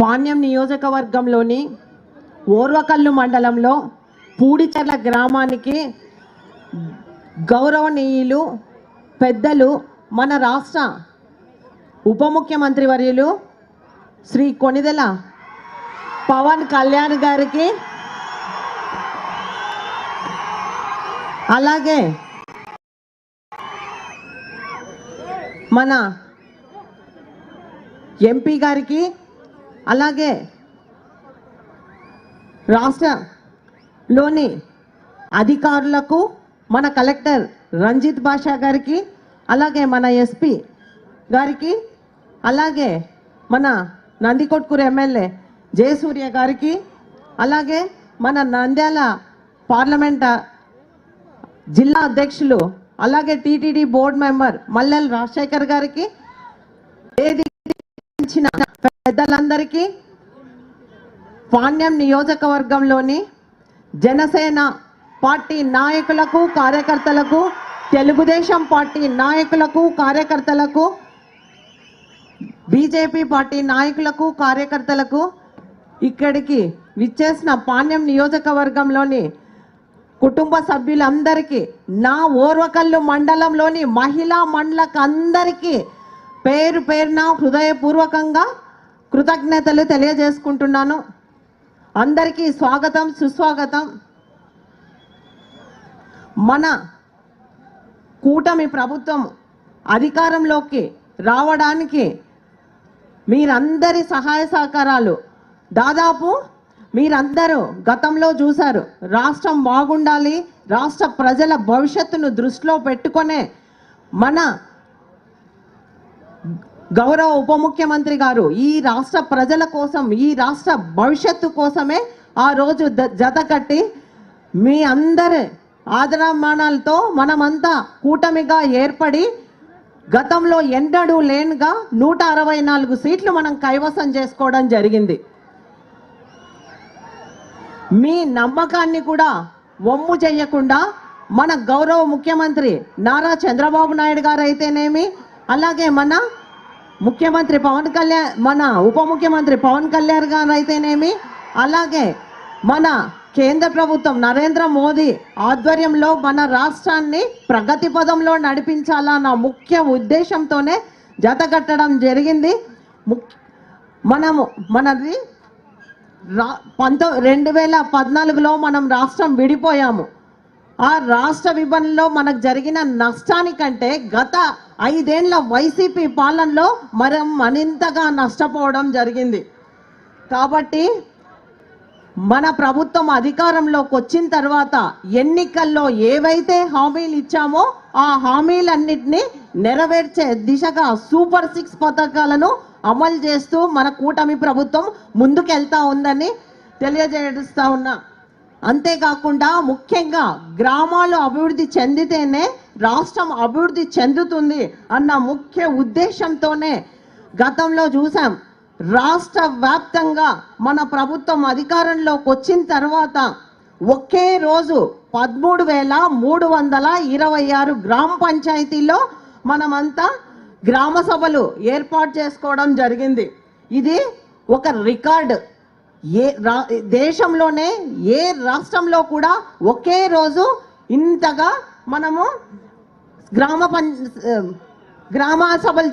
పాణ్యం నియోజకవర్గంలోని ఓర్వకల్లు మండలంలో పూడిచెర్ల గ్రామానికి గౌరవనీయులు పెద్దలు మన రాష్ట్ర ఉప ముఖ్యమంత్రి వర్యులు శ్రీ కొనిదెల పవన్ కళ్యాణ్ గారికి అలాగే మన ఎంపీ గారికి అలాగే రాష్ట్రలోని అధికారులకు మన కలెక్టర్ రంజిత్ బాషా గారికి అలాగే మన ఎస్పీ గారికి అలాగే మన నందికొట్కూరు ఎమ్మెల్యే జయసూర్య గారికి అలాగే మన నంద్యాల పార్లమెంట్ జిల్లా అధ్యక్షులు అలాగే TTD board member Mallel Rajasekhar గారికి వేదించిన పెద్దలందరికీ పాణ్యం నియోజకవర్గంలోని జనసేన పార్టీ నాయకులకు కార్యకర్తలకు తెలుగుదేశం పార్టీ నాయకులకు కార్యకర్తలకు బీజేపీ పార్టీ నాయకులకు కార్యకర్తలకు ఇక్కడికి విచ్చేసిన పాణ్యం నియోజకవర్గంలోని కుటుంబ సభ్యులందరికీ నా ఓర్వకల్లు మండలంలోని మహిళా మండలకు అందరికీ పేరు పేరున హృదయపూర్వకంగా కృతజ్ఞతలు తెలియజేసుకుంటున్నాను. అందరికీ స్వాగతం సుస్వాగతం. మన కూటమి ప్రభుత్వం అధికారంలోకి రావడానికి మీరందరి సహాయ సహకారాలు. దాదాపు మీరందరూ గతంలో చూశారు రాష్ట్రం బాగుండాలి రాష్ట్ర ప్రజల భవిష్యత్తును దృష్టిలో పెట్టుకొనే మన గౌరవ ఉప ముఖ్యమంత్రి గారు ఈ రాష్ట్ర ప్రజల కోసం ఈ రాష్ట్ర భవిష్యత్తు కోసమే ఆ రోజు జత కట్టి మీ అందరి ఆదరమానాలతో మనమంతా కూటమిగా ఏర్పడి గతంలో ఎన్నడూ లేనుగా నూట అరవై నాలుగు సీట్లు మనం కైవసం చేసుకోవడం జరిగింది. మీ నమ్మకాన్ని కూడా వమ్ము చేయకుండా మన గౌరవ ముఖ్యమంత్రి నారా చంద్రబాబు నాయుడు గారు అయితేనేమి అలాగే మన ముఖ్యమంత్రి పవన్ కళ్యాణ్ మన ఉప ముఖ్యమంత్రి పవన్ కళ్యాణ్ గారు అయితేనేమి అలాగే మన కేంద్ర ప్రభుత్వం నరేంద్ర మోదీ ఆధ్వర్యంలో మన రాష్ట్రాన్ని ప్రగతి పదంలో నడిపించాలన్న ముఖ్య ఉద్దేశంతోనే జతకట్టడం జరిగింది. ముక్- మనము మనది రా పంతొ రెండు వేల పద్నాలుగులో మనం రాష్ట్రం విడిపోయాము. ఆ రాష్ట్ర విభజనలో మనకు జరిగిన నష్టానికంటే గత ఐదేళ్ళ వైసీపీ పాలనలో మనం మరింతగా నష్టపోవడం జరిగింది. కాబట్టి మన ప్రభుత్వం అధికారంలోకి వచ్చిన తర్వాత ఎన్నికల్లో ఏవైతే హామీలు ఇచ్చామో ఆ హామీలన్నింటినీ నెరవేర్చే దిశగా సూపర్ సిక్స్ పథకాలను అమలు చేస్తూ మన కూటమి ప్రభుత్వం ముందుకెళ్తా ఉందని తెలియజేస్తా ఉన్నా. అంతేకాకుండా ముఖ్యంగా గ్రామాలు అభివృద్ధి చెందితేనే రాష్ట్రం అభివృద్ధి చెందుతుంది అన్న ముఖ్య ఉద్దేశంతోనే గతంలో చూసాం రాష్ట్ర వ్యాప్తంగా మన ప్రభుత్వం అధికారంలోకి వచ్చిన తర్వాత ఒకే రోజు పదమూడు వేల మూడు వందల ఇరవై ఆరు గ్రామ పంచాయతీలో మనమంతా గ్రామ సభలు ఏర్పాటు చేసుకోవడం జరిగింది. ఇది ఒక రికార్డ్. ఏ రా దేశంలోనే ఏ రాష్ట్రంలో కూడా ఒకే రోజు ఇంతగా మనము గ్రామ పం గ్రామ సభలు